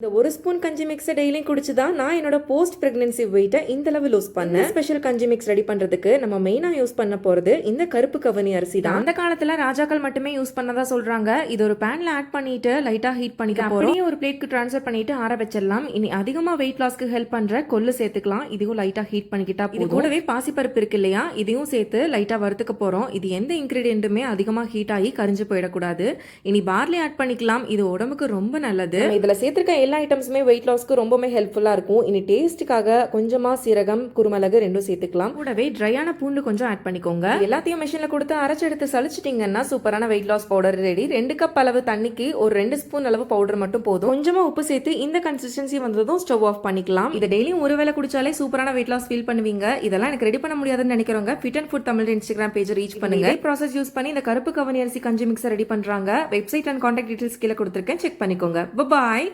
இந்த ஒரு ஸ்பூன் கஞ்சி மிக்ஸை டெய்லியும் குடிச்சு தான் நான் என்னோட போஸ்ட் பிரெக்னன்சி வெயிட்டை இந்த அளவு லூஸ் பண்ணேன். ஸ்பெஷல் கஞ்சி மிக்ஸ் ரெடி பண்றதுக்கு நம்ம மெயினா யூஸ் பண்ண போறது இந்த கருப்பு கவனி அரிசி தான். அந்த காலத்துல ராஜாக்கள் மட்டுமே யூஸ் பண்ணதா சொல்றாங்க. இது ஒரு பேன்ல ஆட் பண்ணிட்டு லைட்டா ஹீட் பண்ணிக்க அப்படியே ஒரு பிளேட்க்கு ட்ரான்ஸ்ஃபர் பண்ணிட்டு ஆற வச்சிடலாம். இனி அதிகமா வெயிட் லாஸ்க்கு ஹெல்ப் பண்ற கொள்ளு சேர்த்துக்கலாம். இதுவும் லைட்டா ஹீட் பண்ணிக்கிட்டா இது கூடவே பாசிப்பருப்பு இருக்கு இல்லையா? இதையும் சேர்த்து லைட்டா வறுத்துக்க போறோம். இது எந்த இன்கிரீடியன்ட்டுமே அதிகமா ஹீட் ஆகி கரிஞ்சு போயிடக்கூடாது. இனி பார்லி ஆட் பண்ணிக்கலாம். இது உடம்புக்கு ரொம்ப நல்லது. இதுல சேர்த்திருக்க எல்லா ஐட்டம்ஸுமே வெயிட் லாஸ்க்கு ரொம்பவே ஹெல்ப்ஃபுல்லா இருக்கும். இனி டேஸ்ட்டுக்காக கொஞ்சமா சீரகம் குருமிளகு ரெண்டும் சேர்த்துக்கலாம். கூடவே ட்ரையான பூண்டு கொஞ்சம் ஆட் பண்ணிக்கோங்க. எல்லாத்தையும் மிஷின்ல கொடுத்து அரைச்சு எடுத்து சலிச்சிட்டீங்கன்னா சூப்பரான வெயிட் லாஸ் பவுடர் ரெடி ரெண்டு கப் அளவு தண்ணிக்கு ஒரு ரெண்டு ஸ்பூன் அளவு பவுடர் மட்டும் போதும். கொஞ்சமா உப்பு சேர்த்து இந்த கன்சிஸ்டன்சி வந்ததும் ஸ்டவ் ஆஃப் பண்ணிக்கலாம். இதை டெய்லியும் ஒரு வேளை குடிச்சாலே சூப்பரான வெயிட் லாஸ் ஃபீல் பண்ணுவீங்க. இதெல்லாம் எனக்கு ரெடி பண்ண முடியாதுன்னு நினைக்கிறவங்க fit and food Tamil Instagram page reach பண்ணுங்க. ப்ராசஸ் யூஸ் பண்ணி இந்த கருப்பு கவனி அரிசி கஞ்சி மிக்ஸை ரெடி பண்றாங்க. வெப்சைட் அண்ட் கான்டாக்ட் டீடைல்ஸ் கீழே கொடுத்துருக்கேன். செக் பண்ணிக்கோங்க. பாய்